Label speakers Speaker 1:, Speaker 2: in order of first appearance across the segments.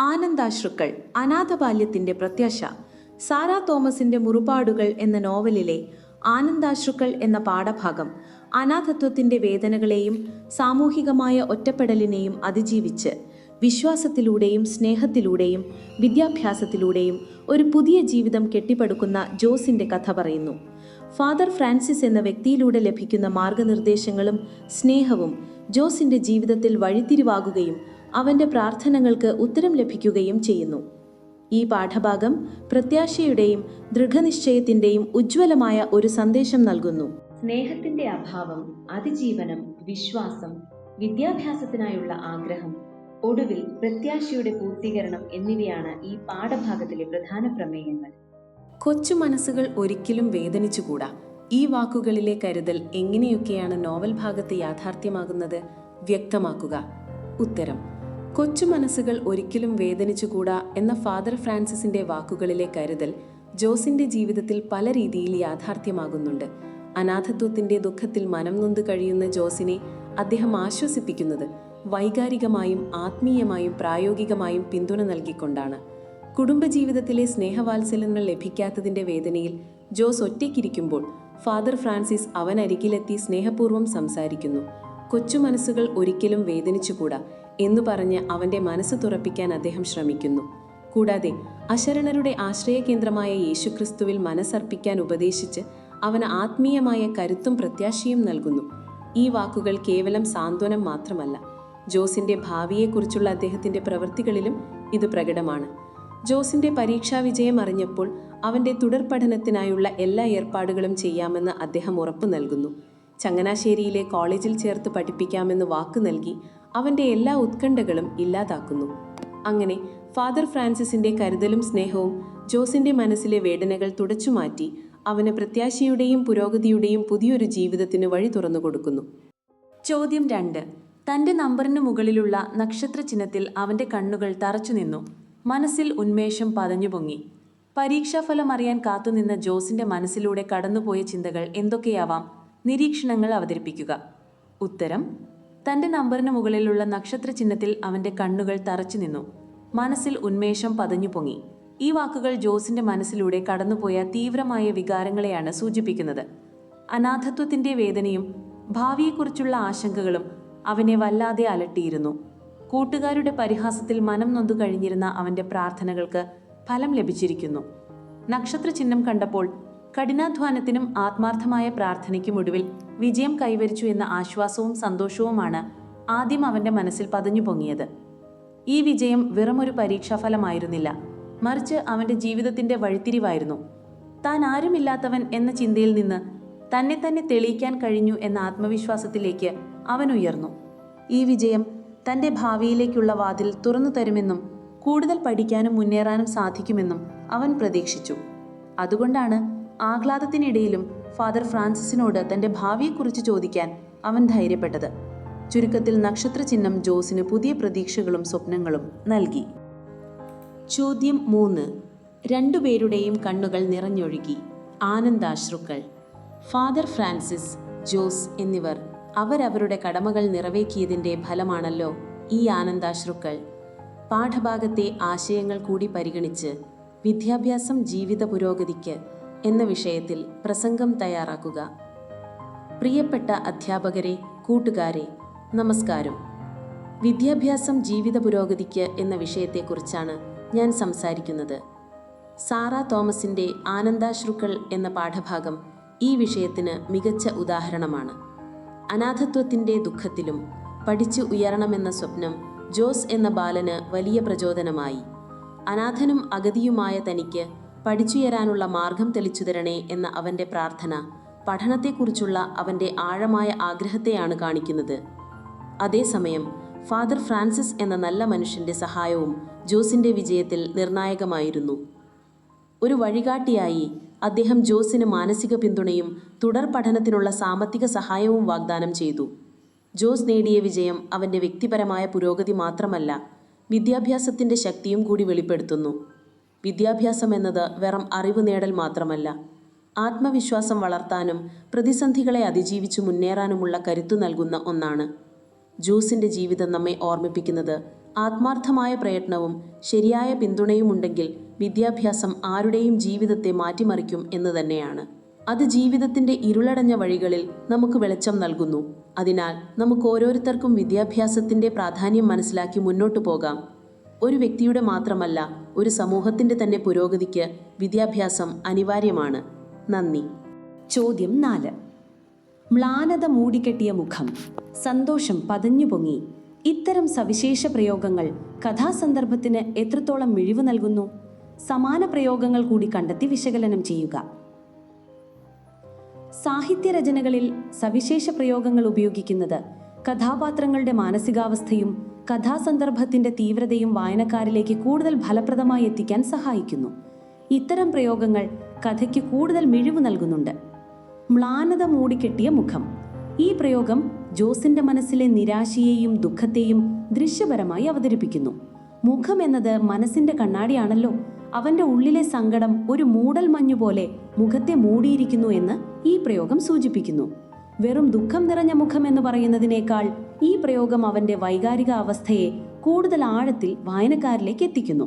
Speaker 1: ആനന്ദാശ്രുക്കൾ അനാഥബാല്യത്തിന്റെ പ്രത്യാശ സാറാ തോമസിന്റെ മുറുപാടുകൾ എന്ന നോവലിലെ ആനന്ദാശ്രുക്കൾ എന്ന പാഠഭാഗം അനാഥത്വത്തിന്റെ വേദനകളെയും സാമൂഹികമായ ഒറ്റപ്പെടലിനെയും അതിജീവിച്ച് വിശ്വാസത്തിലൂടെയും സ്നേഹത്തിലൂടെയും വിദ്യാഭ്യാസത്തിലൂടെയും ഒരു പുതിയ ജീവിതം കെട്ടിപ്പടുക്കുന്ന ജോസിന്റെ കഥ പറയുന്നു. ഫാദർ ഫ്രാൻസിസ് എന്ന വ്യക്തിയിലൂടെ ലഭിക്കുന്ന മാർഗനിർദ്ദേശങ്ങളും സ്നേഹവും ജോസിന്റെ ജീവിതത്തിൽ വഴിത്തിരിവാകുകയും അവന്റെ പ്രാർത്ഥനകൾക്ക് ഉത്തരം ലഭിക്കുകയും ചെയ്യുന്നു. ഈ പാഠഭാഗം പ്രത്യാശയുടെയും ദൃഢനിശ്ചയത്തിന്റെയും ഉജ്ജ്വലമായ ഒരു സന്ദേശം നൽകുന്നു. സ്നേഹത്തിന്റെ അഭാവം അതിജീവനം വിശ്വാസം വിദ്യാഭ്യാസത്തിനായുള്ള ആഗ്രഹം ഒടുവിൽ പ്രത്യാശയുടെ പൂർത്തീകരണം എന്നിവയാണ് ഈ പാഠഭാഗത്തിലെ പ്രധാന പ്രമേയങ്ങൾ. കൊച്ചു മനസ്സുകൾ ഒരിക്കലും വേദനിച്ചുകൂടാ? ഈ വാക്കുകളിലെ കരുതൽ എങ്ങനെയൊക്കെയാണ് നോവൽ ഭാഗത്ത് യാഥാർത്ഥ്യമാകുന്നത്? വ്യക്തമാക്കുക. ഉത്തരം കൊച്ചു മനസ്സുകൾ ഒരിക്കലും വേദനിച്ചുകൂടാ എന്ന ഫാദർ ഫ്രാൻസിസിന്റെ വാക്കുകളിലെ കരുതൽ ജോസിന്റെ ജീവിതത്തിൽ പല രീതിയിൽ യാഥാർത്ഥ്യമാകുന്നുണ്ട്. അനാഥത്വത്തിന്റെ ദുഃഖത്തിൽ മനം നൊന്ത് കഴിയുന്ന ജോസിനെ അദ്ദേഹം ആശ്വസിപ്പിക്കുന്നത് വൈകാരികമായും ആത്മീയമായും പ്രായോഗികമായും പിന്തുണ നൽകിക്കൊണ്ടാണ്. കുടുംബജീവിതത്തിലെ സ്നേഹവാത്സല്യങ്ങൾ ലഭിക്കാത്തതിന്റെ വേദനയിൽ ജോസ് ഒറ്റയ്ക്കിരിക്കുമ്പോൾ ഫാദർ ഫ്രാൻസിസ് അവനരികിലെത്തി സ്നേഹപൂർവം സംസാരിക്കുന്നു. കൊച്ചു മനസ്സുകൾ ഒരിക്കലും വേദനിച്ചുകൂടാ. എന്നു പറഞ്ഞ് അവന്റെ മനസ്സ് തുറപ്പിക്കാൻ അദ്ദേഹം ശ്രമിക്കുന്നു. കൂടാതെ അശരണരുടെ ആശ്രയ കേന്ദ്രമായ യേശുക്രിസ്തുവിൽ മനസ്സർപ്പിക്കാൻ ഉപദേശിച്ച് അവന് ആത്മീയമായ കരുത്തും പ്രത്യാശയും നൽകുന്നു. ഈ വാക്കുകൾ കേവലം സാന്ത്വനം മാത്രമല്ല ജോസിന്റെ ഭാവിയെക്കുറിച്ചുള്ള അദ്ദേഹത്തിന്റെ പ്രവൃത്തികളിലും ഇത് പ്രകടമാണ്. ജോസിന്റെ പരീക്ഷാ വിജയം അറിഞ്ഞപ്പോൾ അവന്റെ തുടർ പഠനത്തിനായുള്ള എല്ലാ ഏർപ്പാടുകളും ചെയ്യാമെന്ന് അദ്ദേഹം ഉറപ്പു നൽകുന്നു. ചങ്ങനാശ്ശേരിയിലെ കോളേജിൽ ചേർത്ത് പഠിപ്പിക്കാമെന്ന് വാക്ക് നൽകി അവന്റെ എല്ലാ ഉത്കണ്ഠകളും ഇല്ലാതാക്കുന്നു. അങ്ങനെ ഫാദർ ഫ്രാൻസിസിന്റെ കരുതലും സ്നേഹവും ജോസിന്റെ മനസ്സിലെ വേദനകൾ തുടച്ചുമാറ്റി അവന് പ്രത്യാശയുടെയും പുരോഗതിയുടെയും പുതിയൊരു ജീവിതത്തിന് വഴി തുറന്നു കൊടുക്കുന്നു. ചോദ്യം രണ്ട്. തന്റെ നമ്പറിന് മുകളിലുള്ള നക്ഷത്ര ചിഹ്നത്തിൽ അവന്റെ കണ്ണുകൾ തറച്ചു നിന്നു. മനസ്സിൽ ഉന്മേഷം പതഞ്ഞുപൊങ്ങി പരീക്ഷാഫലം അറിയാൻ കാത്തുനിന്ന ജോസിന്റെ മനസ്സിലൂടെ കടന്നുപോയ ചിന്തകൾ എന്തൊക്കെയാവാം? നിരീക്ഷണങ്ങൾ അവതരിപ്പിക്കുക. ഉത്തരം തന്റെ നമ്പറിന് മുകളിലുള്ള നക്ഷത്ര ചിഹ്നത്തിൽ അവന്റെ കണ്ണുകൾ തറച്ചു നിന്നു. മനസ്സിൽ ഉന്മേഷം പതഞ്ഞു പൊങ്ങി. ഈ വാക്കുകൾ ജോസിന്റെ മനസ്സിലൂടെ കടന്നുപോയ തീവ്രമായ വികാരങ്ങളെയാണ് സൂചിപ്പിക്കുന്നത്. അനാഥത്വത്തിന്റെ വേദനയും ഭാവിയെക്കുറിച്ചുള്ള ആശങ്കകളും അവനെ വല്ലാതെ അലട്ടിയിരുന്നു. കൂട്ടുകാരുടെ പരിഹാസത്തിൽ മനം നൊന്തു കഴിഞ്ഞിരുന്ന അവന്റെ പ്രാർത്ഥനകൾക്ക് ഫലം ലഭിച്ചിരിക്കുന്നു. നക്ഷത്ര ചിഹ്നം കണ്ടപ്പോൾ കഠിനാധ്വാനത്തിനും ആത്മാർത്ഥമായ പ്രാർത്ഥനയ്ക്കും ഒടുവിൽ വിജയം കൈവരിച്ചു എന്ന ആശ്വാസവും സന്തോഷവുമാണ് ആദ്യം അവന്റെ മനസ്സിൽ പതഞ്ഞു പൊങ്ങിയത്. ഈ വിജയം വെറുമൊരു പരീക്ഷാഫലമായിരുന്നില്ല. മറിച്ച് അവന്റെ ജീവിതത്തിന്റെ വഴിത്തിരിവായിരുന്നു. താൻ ആരുമില്ലാത്തവൻ എന്ന ചിന്തയിൽ നിന്ന് തന്നെ തന്നെ തെളിയിക്കാൻ കഴിഞ്ഞു എന്ന ആത്മവിശ്വാസത്തിലേക്ക് അവൻ ഉയർന്നു. ഈ വിജയം തന്റെ ഭാവിയിലേക്കുള്ള വാതിൽ തുറന്നു തരുമെന്നും കൂടുതൽ പഠിക്കാനും മുന്നേറാനും സാധിക്കുമെന്നും അവൻ പ്രതീക്ഷിച്ചു. അതുകൊണ്ടാണ് ആഹ്ലാദത്തിനിടയിലും ഫാദർ ഫ്രാൻസിസിനോട് തന്റെ ഭാവിയെക്കുറിച്ച് ചോദിക്കാൻ അവൻ ധൈര്യപ്പെട്ടത്. ചുരുക്കത്തിൽ നക്ഷത്ര ചിഹ്നം ജോസിന് പുതിയ പ്രതീക്ഷകളും സ്വപ്നങ്ങളും നൽകി. ചോദ്യം മൂന്ന്. രണ്ടുപേരുടെയും കണ്ണുകൾ നിറഞ്ഞൊഴുകി. ആനന്ദാശ്രുക്കൾ. ഫാദർ ഫ്രാൻസിസ് ജോസ് എന്നിവർ അവരവരുടെ കടമകൾ നിറവേറ്റിയതിന്റെ ഫലമാണല്ലോ ഈ ആനന്ദാശ്രുക്കൾ. പാഠഭാഗത്തെ ആശയങ്ങൾ കൂടി പരിഗണിച്ച് വിദ്യാഭ്യാസം ജീവിത പുരോഗതിക്ക് എന്ന വിഷയത്തിൽ പ്രസംഗം തയ്യാറാക്കുക. പ്രിയപ്പെട്ട അധ്യാപകരെ കൂട്ടുകാരെ നമസ്കാരം. വിദ്യാഭ്യാസം ജീവിത പുരോഗതിക്ക് എന്ന വിഷയത്തെക്കുറിച്ചാണ് ഞാൻ സംസാരിക്കുന്നത്. സാറ തോമസിന്റെ ആനന്ദാശ്രുക്കൾ എന്ന പാഠഭാഗം ഈ വിഷയത്തിന് മികച്ച ഉദാഹരണമാണ്. അനാഥത്വത്തിന്റെ ദുഃഖത്തിലും പഠിച്ചു ഉയരണമെന്ന സ്വപ്നം ജോസ് എന്ന ബാലന് വലിയ പ്രചോദനമായി. അനാഥനും അഗതിയുമായ തനിക്ക് പഠിച്ചുയരാനുള്ള മാർഗം തെളിച്ചു തരണേ എന്ന അവന്റെ പ്രാർത്ഥന പഠനത്തെക്കുറിച്ചുള്ള അവന്റെ ആഴമായ ആഗ്രഹത്തെയാണ് കാണിക്കുന്നത്. അതേസമയം ഫാദർ ഫ്രാൻസിസ് എന്ന നല്ല മനുഷ്യന്റെ സഹായവും ജോസിന്റെ വിജയത്തിൽ നിർണായകമായിരുന്നു. ഒരു വഴികാട്ടിയായി അദ്ദേഹം ജോസിന് മാനസിക പിന്തുണയും തുടർ പഠനത്തിനുള്ള സാമ്പത്തിക സഹായവും വാഗ്ദാനം ചെയ്തു. ജോസ് നേടിയ വിജയം അവന്റെ വ്യക്തിപരമായ പുരോഗതി മാത്രമല്ല വിദ്യാഭ്യാസത്തിന്റെ ശക്തിയും കൂടി വെളിപ്പെടുത്തുന്നു. വിദ്യാഭ്യാസം എന്നത് വെറും അറിവ് നേടൽ മാത്രമല്ല. ആത്മവിശ്വാസം വളർത്താനും പ്രതിസന്ധികളെ അതിജീവിച്ച് മുന്നേറാനുമുള്ള കരുത്തു നൽകുന്ന ഒന്നാണ്. ജൂസിന്റെ ജീവിതം നമ്മെ ഓർമ്മിപ്പിക്കുന്നത് ആത്മാർത്ഥമായ പ്രയത്നവും ശരിയായ പിന്തുണയും ഉണ്ടെങ്കിൽ വിദ്യാഭ്യാസം ആരുടെയും ജീവിതത്തെ മാറ്റിമറിക്കും എന്ന് തന്നെയാണ്. അത് ജീവിതത്തിന്റെ ഇരുളടഞ്ഞ വഴികളിൽ നമുക്ക് വെളിച്ചം നൽകുന്നു. അതിനാൽ നമുക്ക് ഓരോരുത്തർക്കും വിദ്യാഭ്യാസത്തിന്റെ പ്രാധാന്യം മനസ്സിലാക്കി മുന്നോട്ടു പോകാം. ഒരു വ്യക്തിയുടെ മാത്രമല്ല ഒരു സമൂഹത്തിന്റെ തന്നെ പുരോഗതിക്ക് വിദ്യാഭ്യാസം അനിവാര്യമാണ്. നന്ദി.
Speaker 2: ചോദ്യം നാല്. മ്ലാനത മൂടിക്കെട്ടിയ മുഖം സന്തോഷം പതഞ്ഞു പൊങ്ങി. ഇത്തരം സവിശേഷ പ്രയോഗങ്ങൾ കഥാസന്ദർഭത്തിന് എത്രത്തോളം മിഴിവ് നൽകുന്നു? സമാന പ്രയോഗങ്ങൾ കൂടി കണ്ടെത്തി വിശകലനം ചെയ്യുക. സാഹിത്യരചനകളിൽ സവിശേഷ പ്രയോഗങ്ങൾ ഉപയോഗിക്കുന്നത് കഥാപാത്രങ്ങളുടെ മാനസികാവസ്ഥയും കഥാസന്ദർഭത്തിന്റെ തീവ്രതയും വായനക്കാരിലേക്ക് കൂടുതൽ ഫലപ്രദമായി എത്തിക്കാൻ സഹായിക്കുന്നു. ഇത്തരം പ്രയോഗങ്ങൾ കഥയ്ക്ക് കൂടുതൽ മിഴിവ് നൽകുന്നുണ്ട്. മ്ലാനത മൂടിക്കെട്ടിയ മുഖം. ഈ പ്രയോഗം ജോസിന്റെ മനസ്സിലെ നിരാശയെയും ദുഃഖത്തെയും ദൃശ്യപരമായി അവതരിപ്പിക്കുന്നു. മുഖം എന്നത് മനസ്സിന്റെ കണ്ണാടിയാണല്ലോ. അവന്റെ ഉള്ളിലെ സങ്കടം ഒരു മൂടൽ മഞ്ഞു പോലെ മുഖത്തെ മൂടിയിരിക്കുന്നു എന്ന് ഈ പ്രയോഗം സൂചിപ്പിക്കുന്നു. വെറും ദുഃഖം നിറഞ്ഞ മുഖം എന്ന് പറയുന്നതിനേക്കാൾ ഈ പ്രയോഗം അവന്റെ വൈകാരിക അവസ്ഥയെ കൂടുതൽ ആഴത്തിൽ വായനക്കാരിലേക്ക് എത്തിക്കുന്നു.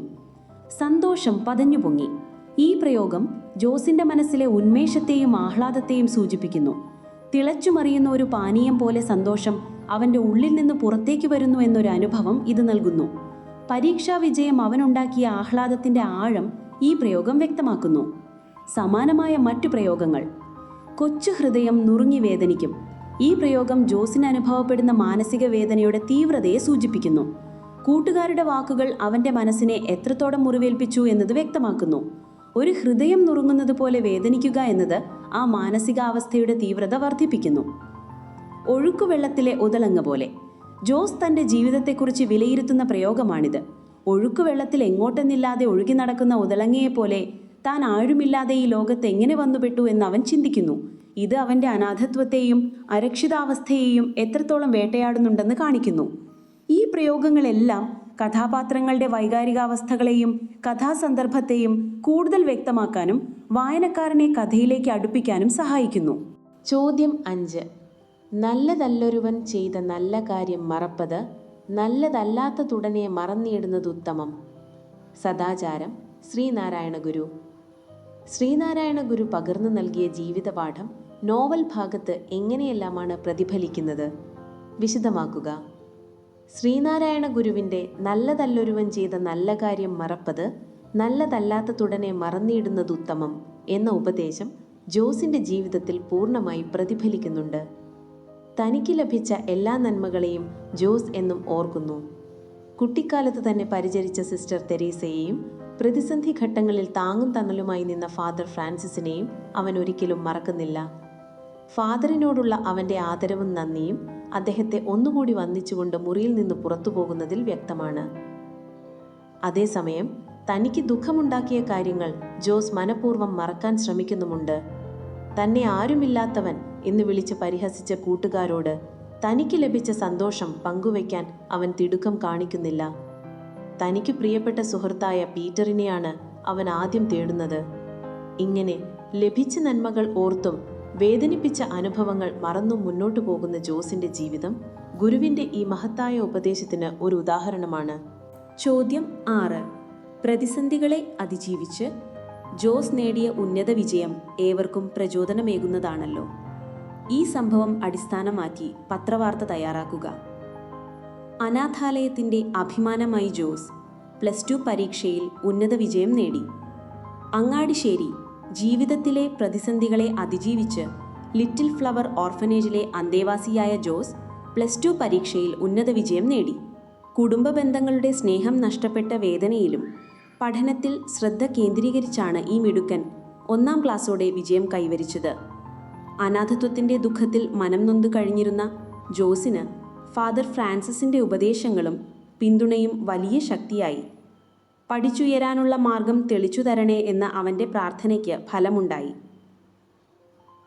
Speaker 2: സന്തോഷം പതഞ്ഞു പൊങ്ങി. ഈ പ്രയോഗം ജോസിന്റെ മനസ്സിലെ ഉന്മേഷത്തെയും ആഹ്ലാദത്തെയും സൂചിപ്പിക്കുന്നു. തിളച്ചുമറിയുന്ന ഒരു പാനീയം പോലെ സന്തോഷം അവന്റെ ഉള്ളിൽ നിന്ന് പുറത്തേക്ക് വരുന്നു എന്നൊരു അനുഭവം ഇത് നൽകുന്നു. പരീക്ഷാ വിജയം അവനുണ്ടാക്കിയ ആഹ്ലാദത്തിന്റെ ആഴം ഈ പ്രയോഗം വ്യക്തമാക്കുന്നു. സമാനമായ മറ്റു പ്രയോഗങ്ങൾ കൊച്ചു ഹൃദയം നുറുങ്ങി വേദനിക്കും. ഈ പ്രയോഗം ജോസിന് അനുഭവപ്പെടുന്ന മാനസിക വേദനയുടെ തീവ്രതയെ സൂചിപ്പിക്കുന്നു. കൂട്ടുകാരുടെ വാക്കുകൾ അവന്റെ മനസ്സിനെ എത്രത്തോളം മുറിവേൽപ്പിച്ചു എന്നത് വ്യക്തമാക്കുന്നു. ഒരു ഹൃദയം നുറുങ്ങുന്നത് പോലെ വേദനിക്കുക എന്നത് ആ മാനസികാവസ്ഥയുടെ തീവ്രത വർദ്ധിപ്പിക്കുന്നു. ഒഴുക്കുവെള്ളത്തിലെ ഉതളങ്ങ പോലെ. ജോസ് തന്റെ ജീവിതത്തെക്കുറിച്ച് വിലയിരുത്തുന്ന പ്രയോഗമാണിത്. ഒഴുക്കുവെള്ളത്തിൽ എങ്ങോട്ടെന്നില്ലാതെ ഒഴുകി നടക്കുന്ന ഉതളങ്ങയെപ്പോലെ താൻ ആരുമില്ലാതെ ഈ ലോകത്ത് എങ്ങനെ വന്നുപെട്ടു എന്ന് അവൻ ചിന്തിക്കുന്നു. ഇത് അവന്റെ അനാഥത്വത്തെയും അരക്ഷിതാവസ്ഥയെയും എത്രത്തോളം വേട്ടയാടുന്നുണ്ടെന്ന് കാണിക്കുന്നു. ഈ പ്രയോഗങ്ങളെല്ലാം കഥാപാത്രങ്ങളുടെ വൈകാരികാവസ്ഥകളെയും കഥാസന്ദർഭത്തെയും കൂടുതൽ വ്യക്തമാക്കാനും വായനക്കാരനെ കഥയിലേക്ക് അടുപ്പിക്കാനും സഹായിക്കുന്നു.
Speaker 1: ചോദ്യം അഞ്ച്. നല്ലതല്ലൊരുവൻ ചെയ്ത നല്ല കാര്യം മറപ്പത് നല്ലതല്ലാത്ത തുടനെ മറന്നിടുന്നത് ഉത്തമം. സദാചാരം. ശ്രീനാരായണ ഗുരു ശ്രീനാരായണ ഗുരു പകർന്നു നൽകിയ ജീവിതപാഠം നോവൽ ഭാഗത്ത് എങ്ങനെയെല്ലാമാണ് പ്രതിഫലിക്കുന്നത്? വിശദമാക്കുക. ശ്രീനാരായണ ഗുരുവിന്റെ നല്ലതല്ലൊരുവൻ ചെയ്ത നല്ല കാര്യം മറപ്പത് നല്ലതല്ലാത്ത തുടനെ മറന്നിടുന്നത് ഉത്തമം എന്ന ഉപദേശം ജോസിന്റെ ജീവിതത്തിൽ പൂർണമായി പ്രതിഫലിക്കുന്നുണ്ട്. തനിക്ക് ലഭിച്ച എല്ലാ നന്മകളെയും ജോസ് എന്നും ഓർക്കുന്നു. കുട്ടിക്കാലത്ത് തന്നെ പരിചരിച്ച സിസ്റ്റർ തെരേസയെയും പ്രതിസന്ധി ഘട്ടങ്ങളിൽ താങ്ങും തണലുമായി നിന്ന ഫാദർ ഫ്രാൻസിസിനെയും അവൻ ഒരിക്കലും മറക്കുന്നില്ല. ഫാദറിനോടുള്ള അവന്റെ ആദരവും നന്ദിയും അദ്ദേഹത്തെ ഒന്നുകൂടി വന്ദിച്ചുകൊണ്ട് മുറിയിൽ നിന്ന് പുറത്തു പോകുന്നതിൽ വ്യക്തമാണ്. അതേസമയം തനിക്ക് ദുഃഖമുണ്ടാക്കിയ കാര്യങ്ങൾ ജോസ് മനഃപൂർവം മറക്കാൻ ശ്രമിക്കുന്നുമുണ്ട്. തന്നെ ആരുമില്ലാത്തവൻ എന്ന് വിളിച്ച് പരിഹസിച്ച കൂട്ടുകാരോട് തനിക്ക് ലഭിച്ച സന്തോഷം പങ്കുവയ്ക്കാൻ അവൻ തിടുക്കം കാണിക്കുന്നില്ല. തനിക്ക് പ്രിയപ്പെട്ട സുഹൃത്തായ പീറ്ററിനെയാണ് അവൻ ആദ്യം തേടുന്നത്. ഇങ്ങനെ ലഭിച്ച നന്മകൾ ഓർത്തും വേദനിപ്പിച്ച അനുഭവങ്ങൾ മറന്നും മുന്നോട്ടു പോകുന്ന ജോസിന്റെ ജീവിതം ഗുരുവിന്റെ ഈ മഹത്തായ ഉപദേശത്തിന് ഒരു ഉദാഹരണമാണ്.
Speaker 2: ചോദ്യം ആറ്. പ്രതിസന്ധികളെ അതിജീവിച്ച് ജോസ് നേടിയ ഉന്നത വിജയം ഏവർക്കും പ്രചോദനമേകുന്നതാണല്ലോ. ഈ സംഭവം അടിസ്ഥാനമാക്കി പത്രവാർത്ത തയ്യാറാക്കുക. അനാഥാലയത്തിന്റെ അഭിമാനമായി ജോസ് പ്ലസ് ടു പരീക്ഷയിൽ ഉന്നത വിജയം നേടി. അങ്ങാടിശ്ശേരി ജീവിതത്തിലെ പ്രതിസന്ധികളെ അതിജീവിച്ച് ലിറ്റിൽ ഫ്ലവർ ഓർഫനേജിലെ അന്തേവാസിയായ ജോസ് പ്ലസ് ടു പരീക്ഷയിൽ ഉന്നത വിജയം നേടി. കുടുംബ ബന്ധങ്ങളുടെ സ്നേഹം നഷ്ടപ്പെട്ട വേദനയിലും പഠനത്തിൽ ശ്രദ്ധ കേന്ദ്രീകരിച്ചാണ് ഈ മിടുക്കൻ ഒന്നാം ക്ലാസ്സോടെ വിജയം കൈവരിച്ചത്. അനാഥത്വത്തിന്റെ ദുഃഖത്തിൽ മനം നൊന്തു കഴിഞ്ഞിരുന്ന ജോസിന് ഫാദർ ഫ്രാൻസിസിന്റെ ഉപദേശങ്ങളും പിന്തുണയും വലിയ ശക്തിയായി. പഠിച്ചുയരാനുള്ള മാർഗം തെളിച്ചു തരണേ എന്ന അവന്റെ പ്രാർത്ഥനയ്ക്ക് ഫലമുണ്ടായി.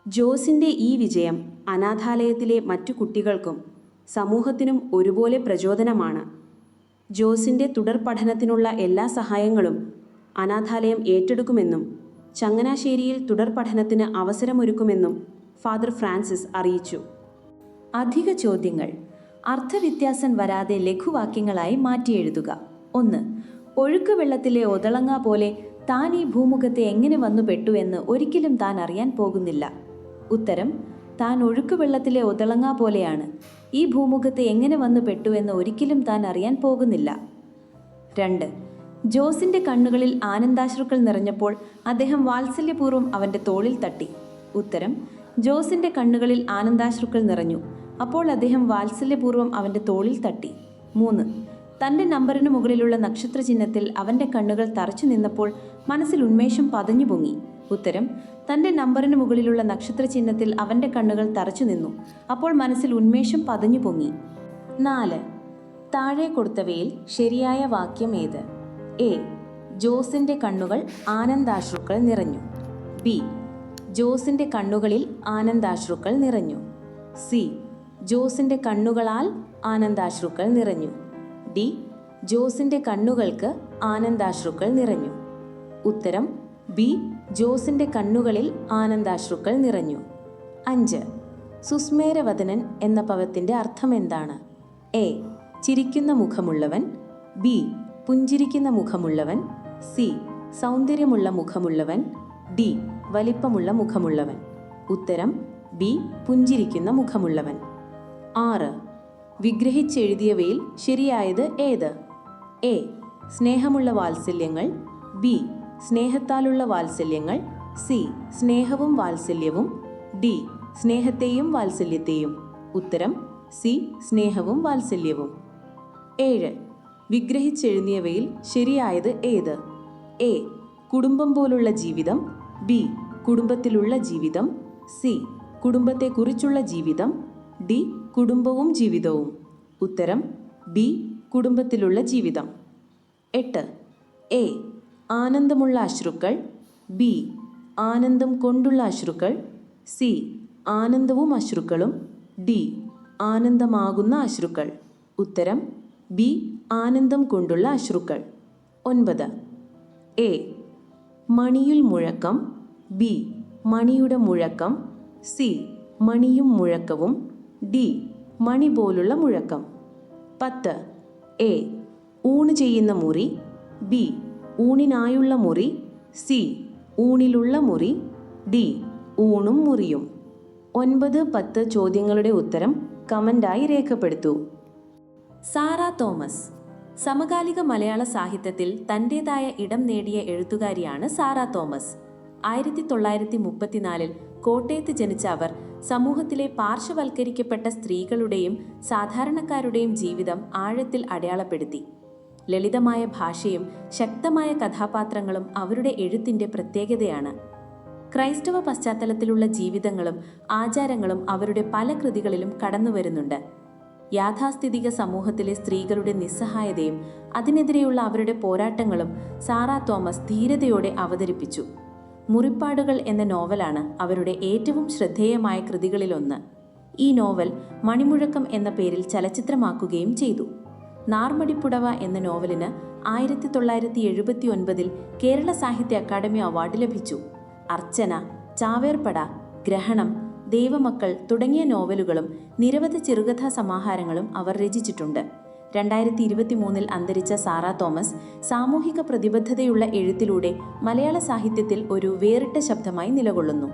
Speaker 2: ജോസിന്റെ ഈ വിജയം അനാഥാലയത്തിലെ മറ്റു കുട്ടികൾക്കും സമൂഹത്തിനും ഒരുപോലെ പ്രചോദനമാണ്. ജോസിന്റെ തുടർ പഠനത്തിനുള്ള എല്ലാ സഹായങ്ങളും അനാഥാലയം ഏറ്റെടുക്കുമെന്നും ചങ്ങനാശ്ശേരിയിൽ തുടർ പഠനത്തിന് അവസരമൊരുക്കുമെന്നും ഫാദർ ഫ്രാൻസിസ് അറിയിച്ചു. അധിക ചോദ്യങ്ങൾ അർത്ഥവ്യത്യാസം വരാതെ ലഘുവാക്യങ്ങളായി മാറ്റിയെഴുതുക ഒന്ന് ഒഴുക്ക് വെള്ളത്തിലെ ഒതളങ്ങ പോലെ താൻ ഈ ഭൂമുഖത്തെ എങ്ങനെ വന്നു പെട്ടു എന്ന് ഒരിക്കലും താൻ അറിയാൻ പോകുന്നില്ല. ഉത്തരം താൻ ഒഴുക്ക് വെള്ളത്തിലെ ഒതളങ്ങ പോലെയാണ്. ഈ ഭൂമുഖത്തെ എങ്ങനെ വന്നു പെട്ടു എന്ന് ഒരിക്കലും താൻ അറിയാൻ പോകുന്നില്ല. രണ്ട് ജോസിന്റെ കണ്ണുകളിൽ ആനന്ദാശ്രുക്കൾ നിറഞ്ഞപ്പോൾ അദ്ദേഹം വാത്സല്യപൂർവം അവന്റെ തോളിൽ തട്ടി. ഉത്തരം ജോസിന്റെ കണ്ണുകളിൽ ആനന്ദാശ്രുക്കൾ നിറഞ്ഞു. അപ്പോൾ അദ്ദേഹം വാത്സല്യപൂർവം അവന്റെ തോളിൽ തട്ടി. മൂന്ന്. തന്റെ നമ്പറിന് മുകളിലുള്ള നക്ഷത്ര ചിഹ്നത്തിൽ അവന്റെ കണ്ണുകൾ തറച്ചു നിന്നപ്പോൾ മനസ്സിൽ ഉന്മേഷം പതഞ്ഞു പൊങ്ങി. ഉത്തരം തന്റെ നമ്പറിന് മുകളിലുള്ള നക്ഷത്ര ചിഹ്നത്തിൽ അവന്റെ കണ്ണുകൾ തറച്ചു നിന്നു. അപ്പോൾ മനസ്സിൽ ഉന്മേഷം പതഞ്ഞു പൊങ്ങി. നാല്. താഴെ കൊടുത്തവയിൽ ശരിയായ വാക്യം ഏത്? എ. ജോസിന്റെ കണ്ണുകൾ ആനന്ദാശ്രുക്കൾ നിറഞ്ഞു. ബി. ജോസിന്റെ കണ്ണുകളിൽ ആനന്ദാശ്രുക്കൾ നിറഞ്ഞു. സി. ജോസിന്റെ കണ്ണുകളാൽ ആനന്ദാശ്രുക്കൾ നിറഞ്ഞു. ഡി. ജോസിന്റെ കണ്ണുകൾക്ക് ആനന്ദാശ്രുക്കൾ നിറഞ്ഞു. ഉത്തരം ബി. ജോസിന്റെ കണ്ണുകളിൽ ആനന്ദാശ്രുക്കൾ നിറഞ്ഞു. അഞ്ച്. സുസ്മേരവദനൻ എന്ന പദത്തിന്റെ അർത്ഥം എന്താണ്? എ. ചിരിക്കുന്ന മുഖമുള്ളവൻ. ബി. പുഞ്ചിരിക്കുന്ന മുഖമുള്ളവൻ. സി. സൗന്ദര്യമുള്ള മുഖമുള്ളവൻ. ഡി. വലിപ്പമുള്ള മുഖമുള്ളവൻ. ഉത്തരം ബി. പുഞ്ചിരിക്കുന്ന മുഖമുള്ളവൻ. ആറ്. വിഗ്രഹിച്ചെഴുതിയവയിൽ ശരിയായത് ഏത്? എ. സ്നേഹമുള്ള വാത്സല്യങ്ങൾ. ബി. സ്നേഹത്താലുള്ള വാത്സല്യങ്ങൾ. സി. സ്നേഹവും വാത്സല്യവും. ഡി. സ്നേഹത്തെയും വാത്സല്യത്തെയും. ഉത്തരം സി. സ്നേഹവും വാത്സല്യവും. ഏഴ്. വിഗ്രഹിച്ചെഴുതിയവയിൽ ശരിയായത് ഏത്? എ. കുടുംബം പോലുള്ള ജീവിതം. ബി. കുടുംബത്തിലുള്ള ജീവിതം. സി. കുടുംബത്തെക്കുറിച്ചുള്ള ജീവിതം. ഡി. കുടുംബവും ജീവിതവും. ഉത്തരം ബി കുടുംബത്തിലുള്ള ജീവിതം. എട്ട്. എ ആനന്ദമുള്ള അശ്രുക്കൾ. ബി ആനന്ദം കൊണ്ടുള്ള അശ്രുക്കൾ. സി ആനന്ദവും അശ്രുക്കളും. ഡി ആനന്ദമാകുന്ന അശ്രുക്കൾ. ഉത്തരം ബി ആനന്ദം കൊണ്ടുള്ള അശ്രുക്കൾ. ഒൻപത്. എ മണിയിൽ മുഴക്കം. ബി മണിയുടെ മുഴക്കം. സി മണിയും മുഴക്കവും. ഡി മണി പോലുള്ള മുഴക്കം. പത്ത്. എ. ഊണ് ചെയ്യുന്ന മുറി. ബി. ഊണിനായുള്ള മുറി. സി. ഊണിലുള്ള മുറി. ഡി. ഊണും മുറിയും. ഒൻപത് പത്ത് ചോദ്യങ്ങളുടെ ഉത്തരം കമന്റായി രേഖപ്പെടുത്തു. സാറ തോമസ്. സമകാലിക മലയാള സാഹിത്യത്തിൽ തന്റെതായ ഇടം നേടിയ എഴുത്തുകാരിയാണ് സാറ തോമസ്. ആയിരത്തി തൊള്ളായിരത്തി മുപ്പത്തിനാലിൽ കോട്ടയത്ത് ജനിച്ച അവർ സമൂഹത്തിലെ പാർശ്വവൽക്കരിക്കപ്പെട്ട സ്ത്രീകളുടെയും സാധാരണക്കാരുടെയും ജീവിതം ആഴത്തിൽ അടയാളപ്പെടുത്തി. ലളിതമായ ഭാഷയും ശക്തമായ കഥാപാത്രങ്ങളും അവരുടെ എഴുത്തിന്റെ പ്രത്യേകതയാണ്. ക്രൈസ്തവ പശ്ചാത്തലത്തിലുള്ള ജീവിതങ്ങളും ആചാരങ്ങളും അവരുടെ പല കൃതികളിലും കടന്നു വരുന്നുണ്ട് യാഥാസ്ഥിതിക സമൂഹത്തിലെ സ്ത്രീകളുടെ നിസ്സഹായതയും അതിനെതിരെയുള്ള അവരുടെ പോരാട്ടങ്ങളും സാറാ തോമസ് ധീരതയോടെ അവതരിപ്പിച്ചു. മുറിപ്പാടുകൾ എന്ന നോവലാണ് അവരുടെ ഏറ്റവും ശ്രദ്ധേയമായ കൃതികളിലൊന്ന്. ഈ നോവൽ മണിമുഴക്കം എന്ന പേരിൽ ചലച്ചിത്രമാക്കുകയും ചെയ്തു. നാർമടിപ്പുടവ എന്ന നോവലിന് ആയിരത്തി തൊള്ളായിരത്തി എഴുപത്തി ഒൻപതിൽ കേരള സാഹിത്യ അക്കാദമി അവാർഡ് ലഭിച്ചു. അർച്ചന ചാവേർപ്പട ഗ്രഹണം ദൈവമക്കൾ തുടങ്ങിയ നോവലുകളും നിരവധി ചെറുകഥാ സമാഹാരങ്ങളും അവർ രചിച്ചിട്ടുണ്ട്. രണ്ടായിരത്തി ഇരുപത്തി മൂന്നിൽ അന്തരിച്ച സാറാ തോമസ് സാമൂഹിക പ്രതിബദ്ധതയുള്ള എഴുത്തിലൂടെ മലയാള സാഹിത്യത്തിൽ ഒരു വേറിട്ട ശബ്ദമായി നിലകൊള്ളുന്നു.